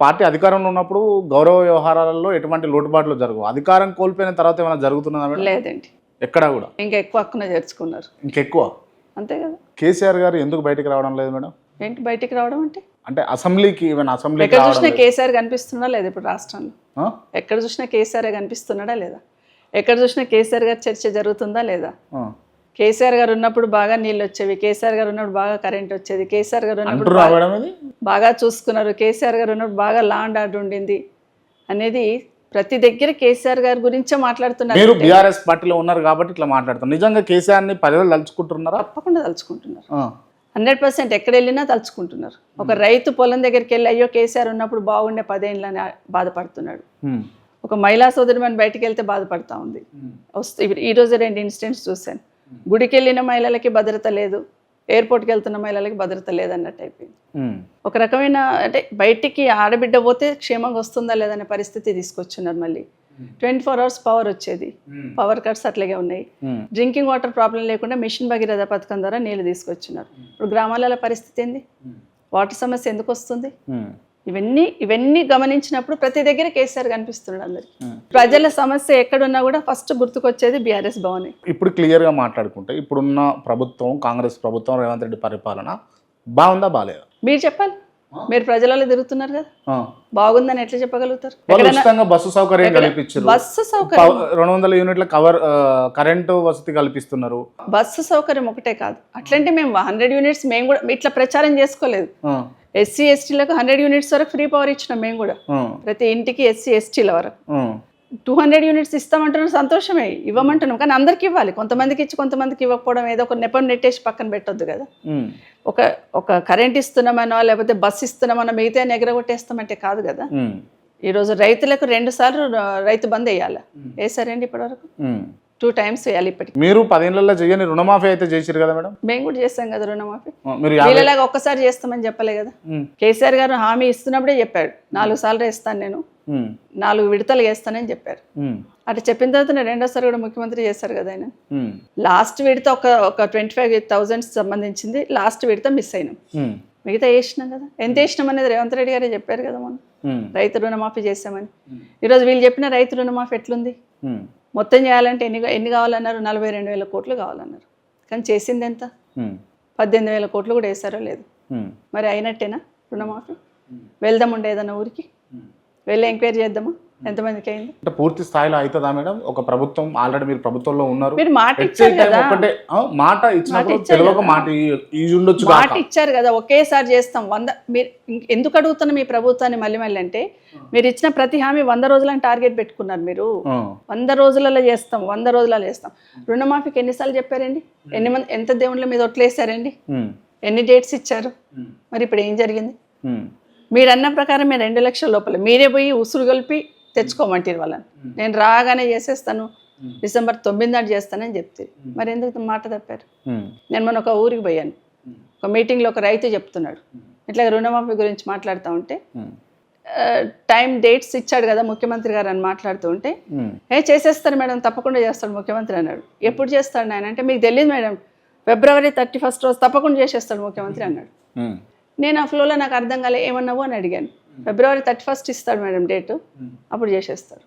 Party అధికారంలో ఉన్నప్పుడు గౌరవ వ్యవహారాలలో ఎటువంటి లోటుపాట్లు జరగవు. అధికారం కోల్పోయిన తర్వాత ఏమైనా జరుగుతున్నదా మేడం? లేదండి. ఎక్కడా కూడా? ఇంకా ఎక్కువ హక్కున చేర్చుకున్నారు ఇంకెక్కువ? అంతే కదా. కేసీఆర్ గారు ఎందుకు బయటికి రావడం లేదు మేడం? ఏంటి బయటికి రావడం అంటే? అంటే అసెంబ్లీకి ఈవెన్ అసెంబ్లీకి ఎక్కడ చూసినా కేసీఆర్ కనిపిస్తున్నా లేదా ఇప్పుడు రాష్ట్రంలో? ఎక్కడ చూసినా కేసీఆర్ కనిపిస్తున్నాడా లేదా? ఎక్కడ చూసినా కేసీఆర్ గారి చర్చ జరుగుతుందా లేదా. కేసీఆర్ గారు ఉన్నప్పుడు బాగా నీళ్ళు వచ్చేవి. కేసీఆర్ గారు ఉన్నప్పుడు బాగా కరెంట్ వచ్చేది. కేసీఆర్ గారు ఉన్నప్పుడు బాగా చూసుకున్నారు. కేసీఆర్ గారు ఉన్నప్పుడు బాగా లాండ్ ఆర్డర్ ఉండింది అనేది ప్రతి దగ్గర కేసీఆర్ గారి గురించే మాట్లాడుతున్నారు. మీరు బీఆర్ఎస్ పార్టీలో ఉన్నారు కాబట్టి ఇట్లా మాట్లాడుతారు నిజంగా కేసీఆర్ని ప్రజలు తలుచుకుంటున్నారా? తప్పకుండా తలుచుకుంటున్నారు. హండ్రెడ్ పర్సెంట్ ఎక్కడ వెళ్ళినా తలుచుకుంటున్నారు. ఒక రైతు పొలం దగ్గరికి వెళ్ళి అయ్యో కేసీఆర్ ఉన్నప్పుడు బాగుండే పదేళ్ళని బాధపడుతున్నాడు. ఒక మహిళా సోదరి మన బయటికి వెళ్తే బాధపడతా ఉంది. వస్తే ఇప్పుడు ఈ రోజు రెండు ఇన్సిడెంట్స్ చూశాను. గుడికి వెళ్ళిన మహిళలకి భద్రత లేదు ఎయిర్పోర్ట్కి వెళ్తున్న మహిళలకి భద్రత లేదన్నట్టు అయిపోయింది. ఒక రకమైన అంటే బయటికి ఆడబిడ్డ పోతే క్షేమంగా వస్తుందా లేదనే పరిస్థితి తీసుకొచ్చున్నారు మళ్ళీ. ట్వంటీ ఫోర్ అవర్స్ పవర్ వచ్చేది. పవర్ కట్స్ అట్లాగే ఉన్నాయి. డ్రింకింగ్ వాటర్ ప్రాబ్లం లేకుండా మిషన్ భగీరథ పథకం ద్వారా నీళ్ళు తీసుకొచ్చినారు ఇప్పుడు గ్రామాలలో పరిస్థితి ఏంది? వాటర్ సమస్య ఎందుకు వస్తుంది. ఇవన్నీ ఇవన్నీ గమనించినప్పుడు ప్రతి దగ్గర కేసీఆర్ కనిపిస్తున్నాడు అందరికి. ప్రజల సమస్య ఎక్కడున్నా కూడా ఫస్ట్ గుర్తుకొచ్చేది బీఆర్ఎస్ భవనే. ఇప్పుడు క్లియర్గా మాట్లాడుకుంటే ఇప్పుడున్న ప్రభుత్వం కాంగ్రెస్ ప్రభుత్వం రేవంత్ రెడ్డి పరిపాలన బాగుందా బాగాలేదా? మీరు చెప్పాలి. మీరు ప్రజలలో తిరుగుతున్నారు కదా. బాగుందని ఎట్లా చెప్పగలుగుతారు? బస్సు సౌకర్యం కల్పించారు. బస్సు సౌకర్యం. రెండు వందల యూనిట్ల కవర్ కరెంటు వసతి కల్పిస్తున్నారు. బస్సు సౌకర్యం ఒకటే కాదు. అట్లంటే మేము హండ్రెడ్ యూనిట్స్ మేము కూడా ఇట్లా ప్రచారం చేసుకోలేదు. ఎస్సీ ఎస్టీలకు హండ్రెడ్ యూనిట్స్ వరకు ఫ్రీ పవర్ ఇచ్చినాం మేము కూడా. ప్రతి ఇంటికి ఎస్సీ ఎస్టీల వరకు. టూ హండ్రెడ్ యూనిట్స్ ఇస్తామంటున్నారు సంతోషమే ఇవ్వమంటున్నాం కానీ అందరికి ఇవ్వాలి కొంతమందికి ఇచ్చి కొంతమందికి ఇవ్వకపోవడం ఏదో ఒక నెపం నెట్టేసి పక్కన పెట్టొద్దు కదా. ఒక ఒక కరెంట్ ఇస్తున్నామనో లేకపోతే బస్ ఇస్తున్నామనో మిగతా ఎగరగొట్టేస్తామంటే కాదు కదా. ఈరోజు రైతులకు రెండు సార్లు రైతు బంద్ వేయాలి వేసారండి ఇప్పటివరకు. టూ టైమ్స్ వేయాలి ఇప్పటికి మీరు పదేళ్ళలో చేయని రుణమాఫీ అయితే చేసిరు కదా మేడం మేము కూడా చేస్తాం కదా రుణమాఫీ మీరు వీళ్ళలాగా ఒక్కసారి చేస్తామని చెప్పలే కదా. కేసీఆర్ గారు హామీ ఇస్తున్నప్పుడే చెప్పాడు నాలుగు సార్లు వేస్తాను నేను. నాలుగు విడతలు వేస్తానని చెప్పారు. అట్లా చెప్పిన తర్వాత నేను రెండోసారి కూడా ముఖ్యమంత్రి చేశారు కదా ఆయన. లాస్ట్ విడత ఒక ఒక ట్వంటీ ఫైవ్ థౌజండ్స్ సంబంధించింది లాస్ట్ విడత మిస్ అయినాం. మిగతా వేసినాం కదా ఎంత వేసినాం అనేది రేవంత్ రెడ్డి గారే చెప్పారు కదా మనం. రైతు రుణమాఫీ చేశామని ఈరోజు వీళ్ళు చెప్పిన రైతు రుణమాఫీ ఎట్లుంది. మొత్తం చేయాలంటే ఎన్ని ఎన్ని కావాలన్నారు? నలభై రెండు వేల కోట్లు కావాలన్నారు. కానీ చేసింది ఎంత. పద్దెనిమిది వేల కోట్లు కూడా వేసారో లేదు. మరి అయినట్టేనా రుణమాఫీ? వెళ్దాం ఉండే ఏదన్నా ఊరికి? వెళ్ళి ఎంక్వైరీ చేద్దామా? ఎంతమందికి అయింది అంటే పూర్తి స్థాయిలో అవుతుందా మేడం? ఒక ప్రభుత్వం ఆల్రెడీ మీరు ప్రభుత్వంలో ఉన్నారు. మీరు మాట ఇచ్చారు కదా. ఒకటే మాట ఇచ్చినప్పుడు మాట తెలియక ఉండొచ్చు మాట ఇచ్చారు కదా ఒకేసారి చేస్తాం. వంద మీరు ఎందుకు అడుగుతున్నా మీ ప్రభుత్వాన్ని మళ్ళీ మళ్ళీ అంటే మీరు ఇచ్చిన ప్రతి హామీ వంద రోజులని టార్గెట్ పెట్టుకున్నారు మీరు. వంద రోజులలో చేస్తాం వంద రోజులలో చేస్తాం. రుణమాఫీకి ఎన్నిసార్లు చెప్పారండి? ఎన్ని మంది ఎంత దేవుళ్ళ మీద ఒట్లేసారండి. ఎన్ని డేట్స్ ఇచ్చారు? మరి ఇప్పుడు ఏం జరిగింది. మీరు అన్న ప్రకారం మీరు రెండు లక్షల లోపల. మీరే పోయి ఉసురు కలిపి తెచ్చుకోమంటారు వాళ్ళని. నేను రాగానే చేసేస్తాను డిసెంబర్ తొమ్మిది నాడు చేస్తానని చెప్తే. మరి ఎందుకు మాట తప్పారు. నేను మొన్న ఒక ఊరికి పోయాను. ఒక మీటింగ్లో ఒక రైతు చెప్తున్నాడు. ఇట్లా రుణమాఫీ గురించి మాట్లాడుతూ ఉంటే. టైం డేట్స్ ఇచ్చాడు కదా ముఖ్యమంత్రి గారు అని మాట్లాడుతూ ఉంటే. ఏ చేసేస్తాను మేడం తప్పకుండా చేస్తాడు ముఖ్యమంత్రి అన్నాడు. ఎప్పుడు చేస్తాడు ఆయన అంటే మీకు తెలియదు మేడం ఫిబ్రవరి థర్టీ ఫస్ట్ రోజు తప్పకుండా చేసేస్తాడు ముఖ్యమంత్రి అన్నాడు. నేను ఆ ఫ్లోలో నాకు అర్థం కాలే ఏమన్నావు అని అడిగాను. ఫిబ్రవరి థర్టీ ఫస్ట్ ఇస్తాడు మేడం డేటు. అప్పుడు చేసేస్తాడు